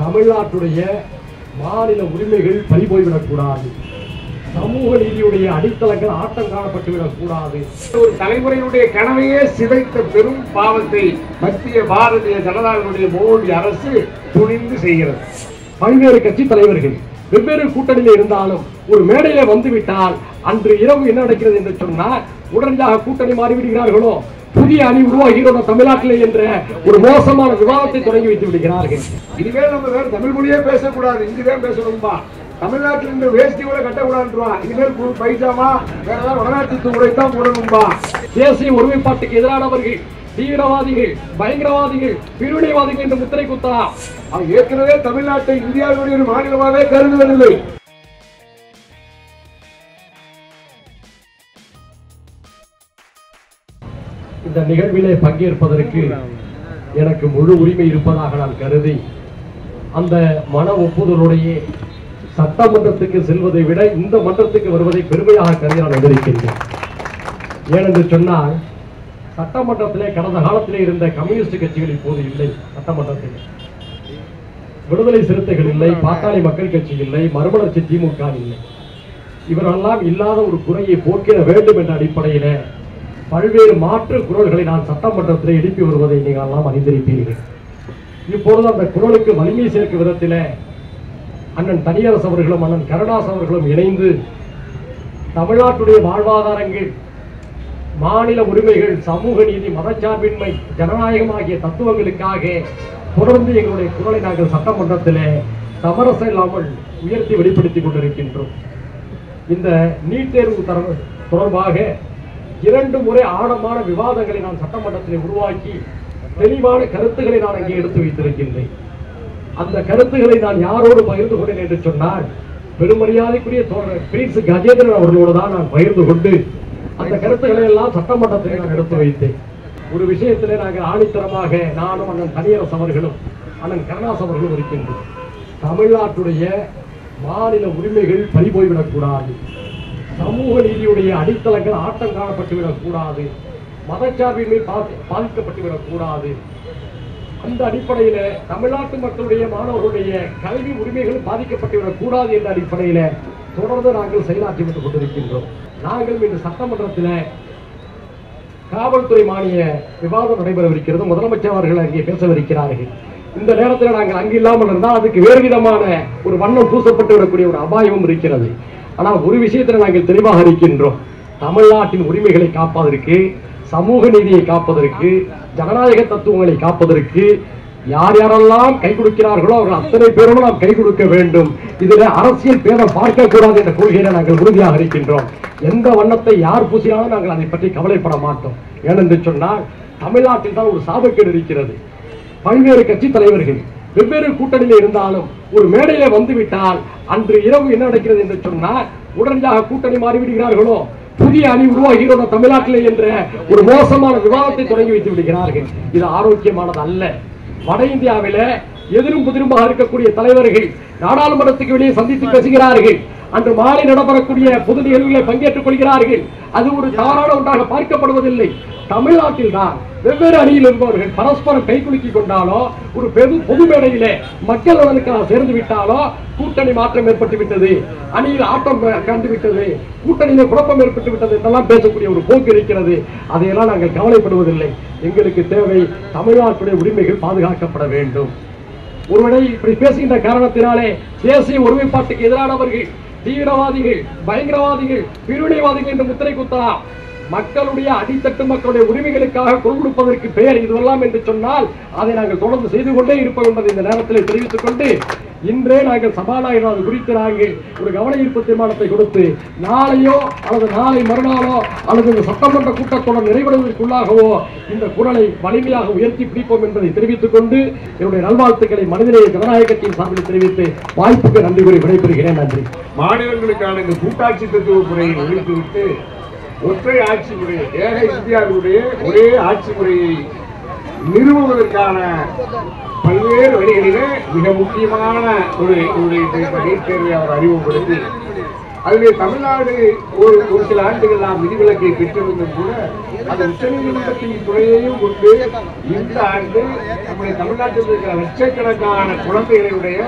தமிழ்நாட்டுடைய மாநில உரிமைகள் பறிபோய்விடக்கூடாது. சமூக நீதியுடைய அடித்தளங்கள் ஆட்டம் காணப்பட்டுவிடக் கூடாது ஒரு தலைமுறையினுடைய கனவையே சிதைத்த பெரும் பாவத்தை மத்திய பாரதிய ஜனதாவினுடைய மோடி அரசு துணிந்து செய்கிறது. பல்வேறு கட்சி தலைவர்கள் வெவ்வேறு கூட்டணியில் இருந்தாலும் ஒரு மேடையில வந்துவிட்டால் அன்று இரவு என்ன நடக்கிறது என்று சொன்னால் உடனடியாக கூட்டணி மாறிவிடுகிறார்களோ? புதிய அணி உருவாகிறோம் தமிழ்நாட்டிலே என்ற ஒரு மோசமான விவாதத்தை தொடங்கி வைத்து விடுகிறார்கள். இனிமேல் நம்ம வேற தமிழ் மொழியே பேசக்கூடாது இங்கிதான் பேசணும்பா. தமிழ்நாட்டில் இருந்து வேஷ்டி கூட கட்டக்கூடாதுவா இனிமேல் பைஜாமா வேற ஏதாவது வடநாட்டு உடைத்தான் போடணும்பா. தேசிய ஒருமைப்பாட்டுக்கு எதிரானவர்கள் தீவிரவாதிகள் பயங்கரவாதிகள் பிரிவினைவாதிகள் என்று முத்திரை குத்தலாம். அவன் ஏற்கனவே தமிழ்நாட்டை இந்தியாவுடைய ஒரு மாநிலமாகவே கருதுவதில்லை. இந்த நிகழ்விலே பங்கேற்பதற்கு எனக்கு முழு உரிமை இருப்பதாக நான் கருதி அந்த மன ஒப்புதலுடைய சட்டமன்றத்துக்கு செல்வதை விட இந்த மன்றத்துக்கு வருவதை பெருமையாக கருதி நான் எதிர்க்கின்றேன் ஏனென்று சொன்னால் சட்டமன்றத்திலே கடந்த காலத்திலே இருந்த கம்யூனிஸ்ட் கட்சிகள் இப்போது இல்லை சட்டமன்றத்தில். விடுதலை சிறுத்தைகள் இல்லை பாட்டாளி மக்கள் கட்சி இல்லை மறுமலர்ச்சி திமுக இல்லை. இவரெல்லாம் இல்லாத ஒரு குறையை போக்கிட வேண்டும் என்ற அடிப்படையில பல்வேறு மாற்று குரல்களை நான் சட்டமன்றத்தில் எழுப்பி வருவதை நீங்கள் எல்லாம் அறிந்திருப்பீர்கள். இப்பொழுது அந்த குரலுக்கு வலிமை சேர்க்கும் விதத்தில் அண்ணன் தனியரசு அவர்களும் அண்ணன் கருணாஸ் அவர்களும் இணைந்து தமிழ்நாட்டுடைய வாழ்வாதாரங்கள் மாநில உரிமைகள் சமூக நீதி மதச்சார்பின்மை ஜனநாயகம் ஆகிய தத்துவங்களுக்காக தொடர்ந்து எங்களுடைய குரலை நாங்கள் சட்டமன்றத்திலே சமரசம் இல்லாமல் உயர்த்தி வெளிப்படுத்திக் கொண்டிருக்கின்றோம். இந்த நீட் தேர்வு தர- தொடர்பாக இரண்டு முறை ஆழமான விவாதங்களை நான் சட்டமன்றத்தில் உருவாக்கி தெளிவான கருத்துக்களை நான் அங்கே எடுத்து வைத்திருக்கின்றேன். அந்த கருத்துக்களை நான் யாரோடு பகிர்ந்து கொண்டேன் என்று சொன்னால் பெருமரியாதைக்குரிய தோழர் பிரின்ஸ் கஜேந்திரன் அவர்களோடு தான் நான் பகிர்ந்து கொண்டு அந்த கருத்துக்களை எல்லாம் சட்டமன்றத்தில் நான் எடுத்து வைத்தேன். ஒரு விஷயத்திலே நாங்கள் ஆணித்தரமாக நானும் அண்ணன் தனியரசு அவர்களும் அண்ணன் கருணாஸ் அவர்களும் இருக்கின்றோம். தமிழ்நாட்டுடைய மாநில உரிமைகள் பறிபோய்விடக்கூடாது. சமூக நீதியுடைய அடித்தளங்கள் ஆட்டம் காணப்பட்டுவிடக் கூடாது மதச்சார்பின்மை பாதி- பாதிக்கப்பட்டுவிடக் கூடாது அந்த அடிப்படையில தமிழ்நாட்டு மக்களுடைய மாணவர்களுடைய கல்வி உரிமைகள் பாதிக்கப்பட்டுவிடக் கூடாது என்ற அடிப்படையில தொடர்ந்து நாங்கள் செயலாற்றி விட்டுக் கொண்டிருக்கின்றோம். நாங்கள் இன்று சட்டமன்றத்தில் காவல்துறை மானிய விவாதம் நடைபெறவிருக்கிறது. முதலமைச்சர் அவர்கள் அங்கே பேசவிருக்கிறார்கள். இந்த நேரத்தில் நாங்கள் அங்கு இல்லாமல் இருந்தால் அதுக்கு வேறு விதமான ஒரு வண்ணம் பூசப்பட்டு விடக்கூடிய ஒரு அபாயமும் இருக்கிறது. ஆனால் ஒரு விஷயத்தில் நாங்கள் தெளிவாக இருக்கின்றோம் தமிழ்நாட்டின் உரிமைகளை காப்பதற்கு சமூக நீதியை காப்பதற்கு ஜனநாயக தத்துவங்களை காப்பதற்கு யார் யாரெல்லாம் கை கொடுக்கிறார்களோ அவர்கள் அத்தனை பேரும் நாம் கை கொடுக்க வேண்டும். இதில் அரசியல் பேரை பார்க்க கூடாது என்ற கொள்கையில நாங்கள் உறுதியாக இருக்கின்றோம். எந்த வண்ணத்தை யார் பூசினாலும் நாங்கள் அதை பற்றி கவலைப்பட மாட்டோம். ஏனென்று சொன்னால் தமிழ்நாட்டில் தான் ஒரு சாபக்கேடு இருக்கிறது. பல்வேறு கட்சி தலைவர்கள் வெவ்வேறு கூட்டணியில் இருந்தாலும் ஒரு மேடையில வந்துவிட்டால் அன்று இரவு என்ன நடக்கிறது என்று சொன்னால் உடனடியாக கூட்டணி மாறிவிடுகிறார்களோ? புதிய அணி உருவாகிறோம் தமிழ்நாட்டிலே என்ற ஒரு மோசமான விவாதத்தை தொடங்கி வைத்து விடுகிறார்கள். இது ஆரோக்கியமானது அல்ல. வட இந்தியாவில எதிரும் புதிருமாக இருக்கக்கூடிய தலைவர்கள் நாடாளுமன்றத்துக்கு வெளியே சந்தித்து பேசுகிறார்கள். அன்று மாலை நடைபெறக்கூடிய பொது நிகழ்வுகளை பங்கேற்றுக் கொள்கிறார்கள். அது ஒரு தவறான ஒன்றாக பார்க்கப்படுவதில்லை. தமிழ்நாட்டில் தான் வெவ்வேறு அணியில் இருப்பவர்கள் பரஸ்பரம் கைகுலுக்கிக் கொண்டாலோ ஒரு பெரு பொது மேடையிலே மக்கள் நலனுக்காக சேர்ந்து விட்டாலோ கூட்டணி மாற்றம் ஏற்பட்டு விட்டது. அணியில் ஆட்டம் கண்டு விட்டது. கூட்டணியில குழப்பம் ஏற்பட்டு விட்டது என்றெல்லாம் பேசக்கூடிய ஒரு போக்கு இருக்கிறது. அதையெல்லாம் நாங்கள் கவலைப்படுவதில்லை. எங்களுக்கு தேவை தமிழ்நாட்டுடைய உரிமைகள் பாதுகாக்கப்பட வேண்டும். ஒருவேளை இப்படி பேசுகின்ற காரணத்தினாலே தேசிய ஒருமைப்பாட்டுக்கு எதிரானவர்கள் தீவிரவாதிகள் பயங்கரவாதிகள் பிரிவினைவாதிகள் என்று முத்திரை குத்தலாம். மக்களுடைய அடித்தட்டு மக்களுடைய உரிமைகளுக்காக குரல் கொடுப்பதற்கு பெயர் இதுவெல்லாம் என்று சொன்னால் அதை நாங்கள் தொடர்ந்து செய்து கொண்டே இருப்போம் என்பதை இந்த நேரத்தில் தெரிவித்துக் கொண்டு இன்றே நாங்கள் சபாநாயகர் அது குறித்து நாங்கள் ஒரு கவன ஈர்ப்பு தீர்மானத்தை கொடுத்து நாளையோ அல்லது நாளை மறுநாளோ அல்லது இந்த சட்டமன்ற கூட்டத்தொடர் நிறைவடைவதற்குள்ளாகவோ இந்த குரலை வலிமையாக உயர்த்தி பிடிப்போம் என்பதை தெரிவித்துக் கொண்டு என்னுடைய நல்வாழ்த்துக்களை மனிதநேய ஜனநாயக கட்சியின் சார்பில் தெரிவித்து வாய்ப்புக்கு நன்றி கூறி விடைபெறுகிறேன். நன்றி. மாநிலங்களுக்கான இந்த கூட்டாட்சி தத்துவ முறையை ஒழித்துவிட்டு ஒற்றை ஆட்சி முறை ஏக இந்தியாவுடைய ஒரே ஆட்சி முறையை நிறுவுவதற்கான பல்வேறு வழிகளிலே மிக முக்கியமான ஒரு ஒரு தேர்வை அவர் அறிமுகப்படுத்தி அதிலே தமிழ்நாடு ஒரு ஒரு சில ஆண்டுகள் நாம் விதிவிலக்கை பெற்றிருந்தும் கூட அந்த உச்சநீதிமன்றத்தின் துறையையும் கொண்டு இந்த ஆண்டு நம்முடைய தமிழ்நாட்டில் இருக்கிற லட்சக்கணக்கான குழந்தைகளுடைய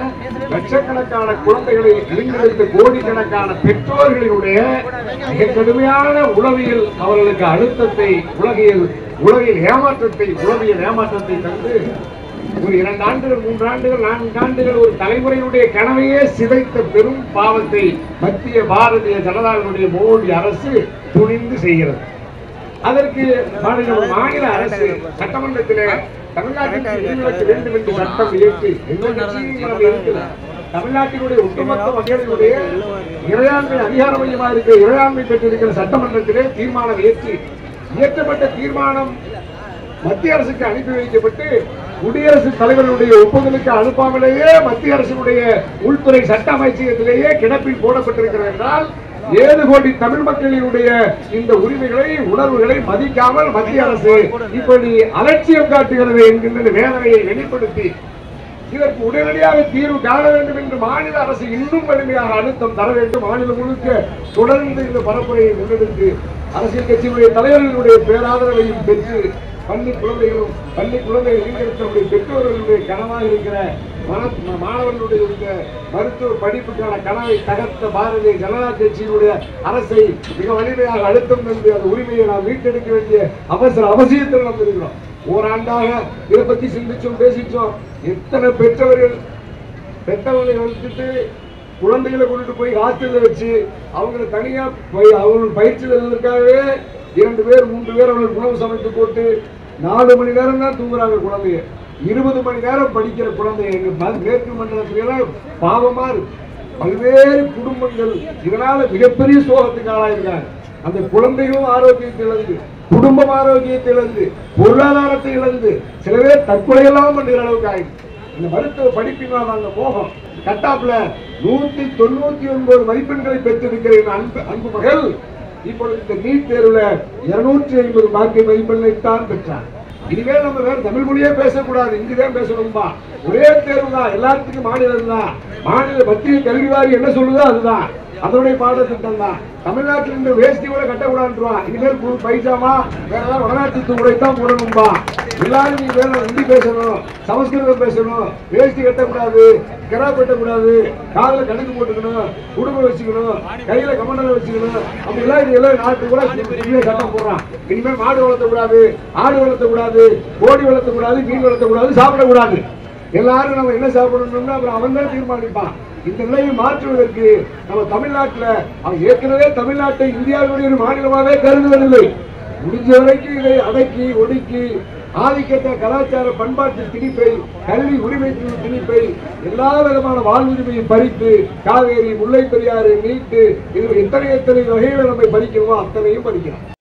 லட்சக்கணக்கான குழந்தைகளை அறிந்திருந்த கோடிக்கணக்கான பெற்றோர்களினுடைய மிக கடுமையான உளவியல் அவர்களுக்கு அழுத்தத்தை உலகியல் உலகில் ஏமாற்றத்தை உளவியல் ஏமாற்றத்தை தந்து ஒரு இரண்டு ஆண்டுகள் மூன்று ஆண்டுகள் நான்கு ஆண்டுகள் ஒரு தலைமுறையுடைய கனவையே சிதைத்த பெரும் பாவத்தை மத்திய பாரதிய ஜனதாவினுடைய மோடி அரசு துணிந்து செய்கிறது. அதற்கு மாநில அரசு சட்டமன்றத்தில் தமிழ்நாட்டிற்கு வேண்டும் என்று சட்டம் இயற்றி தமிழ்நாட்டினுடைய ஒட்டுமொத்த மக்களினுடைய இறையாண்மை அதிகார மையமாக இருக்கிற இறையாண்மை பெற்றிருக்கிற சட்டமன்றத்திலே தீர்மானம் இயற்றி இயற்றப்பட்ட தீர்மானம் மத்திய அரசுக்கு அனுப்பி வைக்கப்பட்டு குடியரசுத் தலைவருடைய ஒப்புதலுக்கு அனுப்பாமலேயே மத்திய அரசினுடைய உள்துறை சட்ட அமைச்சகத்திலேயே கிடப்பில் போடப்பட்டிருக்கிறது என்றால் ஏழு கோடி தமிழ் மக்களினுடைய இந்த உரிமைகளை உணர்வுகளை மதிக்காமல் மத்திய அரசு இப்படி அலட்சியம் காட்டுகிறது என்கின்ற வேதனையை வெளிப்படுத்தி இதற்கு உடனடியாக தீர்வு காண வேண்டும் என்று மாநில அரசு இன்னும் வலிமையாக அழுத்தம் தர வேண்டும். மாநிலம் முழுக்க தொடர்ந்து இந்த பரப்புரையை முன்னெடுத்து அரசியல் கட்சியினுடைய தலைவர்களுடைய பேராதரவையும் பெற்று பள்ளி குழந்தைகளும் பள்ளி குழந்தைகள் ஈடுபடுத்தக்கூடிய பெற்றோர்களுடைய கனவாக இருக்கிற மாணவர்களுடைய இந்த மருத்துவ படிப்புக்கான கனவை தகர்த்த பாரதிய ஜனதா கட்சியினுடைய அரசை மிக வலிமையாக அழுத்தம் தந்து அந்த உரிமையை நாம் மீட்டெடுக்க வேண்டிய அவசர அவசியத்தில் நாம் இருக்கிறோம். ஓராண்டாக இதை பத்தி சிந்திச்சோம் பேசிச்சோம். எத்தனை பெற்றவர்கள் பெற்றவர்களை வந்துட்டு குழந்தைகளை கொண்டுட்டு போய் ஹாஸ்டல்ல வச்சு அவங்களை தனியாக போய் அவர்கள் பயிற்சி தருவதற்காகவே இரண்டு பேர் மூன்று பேர் அவர்களுக்கு உணவு சமைத்து போட்டு நாலு மணி நேரம் தான் தூங்குறாங்க குழந்தைய. இருபது மணி நேரம் படிக்கிற குழந்தைய எங்கள் மேற்கு மண்டலத்துல பாவமாக இருக்கு. பல்வேறு குடும்பங்கள் இதனால மிகப்பெரிய சோகத்துக்கு ஆளாயிருக்காங்க. அந்த குழந்தைகளும் ஆரோக்கியத்தை இழந்து குடும்பம் ஆரோக்கியத்தை இழந்து பொருளாதாரத்தை இழந்து சில பேர் தற்கொலையெல்லாம் பண்ணுகிற அளவுக்கு ஆயிடுச்சு. இந்த மருத்துவ படிப்பினால் அந்த மோகம். கட்டாப்ல நூத்தி தொண்ணூத்தி ஒன்பது மதிப்பெண்களை பெற்றிருக்கிற அன்பு அன்பு மகள் இப்பொழுது இந்த நீட் தேர்வுல இருநூற்றி ஐம்பது மார்க் மதிப்பெண்ணை தான் பெற்றார். இனிமேல் நம்ம வேற தமிழ் மொழியே பேசக்கூடாது. இங்குதான் பேசணும்பா. ஒரே தேர்வு தான் எல்லாத்துக்கும் மாநிலம் தான் மாநில மத்திய கல்வி வாரி என்ன சொல்லுதோ அதுதான். அதனுடைய பாடத்திட்டம் தான் தமிழ்நாட்டில் இந்த வேஷ்டி கூட கட்டக்கூடாதுவான் இனிமேல் புது பைஜாமா வேற ஏதாவது வடநாட்டு உடை தான் போடணும்பா. எல்லாரும் நீ வேற ஹிந்தி பேசணும் சமஸ்கிருதம் பேசணும். வேஷ்டி கட்டக்கூடாது கிரா கட்டக்கூடாது காதுல கணக்கு போட்டுக்கணும் குடும்பம் வச்சுக்கணும் கையில கமண்டலம் வச்சுக்கணும். அப்படி எல்லாம் இது எல்லாம் நாட்டு கூட இனிமே சட்டம் போடுறான். இனிமேல் மாடு வளர்த்தக்கூடாது ஆடு வளர்த்தக்கூடாது கோடி வளர்த்தக்கூடாது மீன் வளர்த்தக்கூடாது சாப்பிடக்கூடாது. எல்லாரும் நம்ம என்ன சாப்பிடணும்னா அப்புறம் அவன் தான் தீர்மானிப்பான். இந்த நிலையை மாற்றுவதற்கு நம்ம தமிழ்நாட்டுல அவன் ஏற்கனவே தமிழ்நாட்டை இந்தியாவுடைய ஒரு மாநிலமாகவே கருதுவதில்லை. முடிஞ்ச வரைக்கும் இதை அடக்கி ஒடுக்கி ஆதிக்கத்தை கலாச்சார பண்பாட்டு திணிப்பை கல்வி உரிமை திணிப்பை எல்லா விதமான வாழ்வுரிமையும் பறித்து காவேரி முல்லை பெரியாறு நீட்டு இது எத்தனை எத்தனை வகைகளை நம்ம பறிக்கணுமோ அத்தனையும் பறிக்கிறோம்.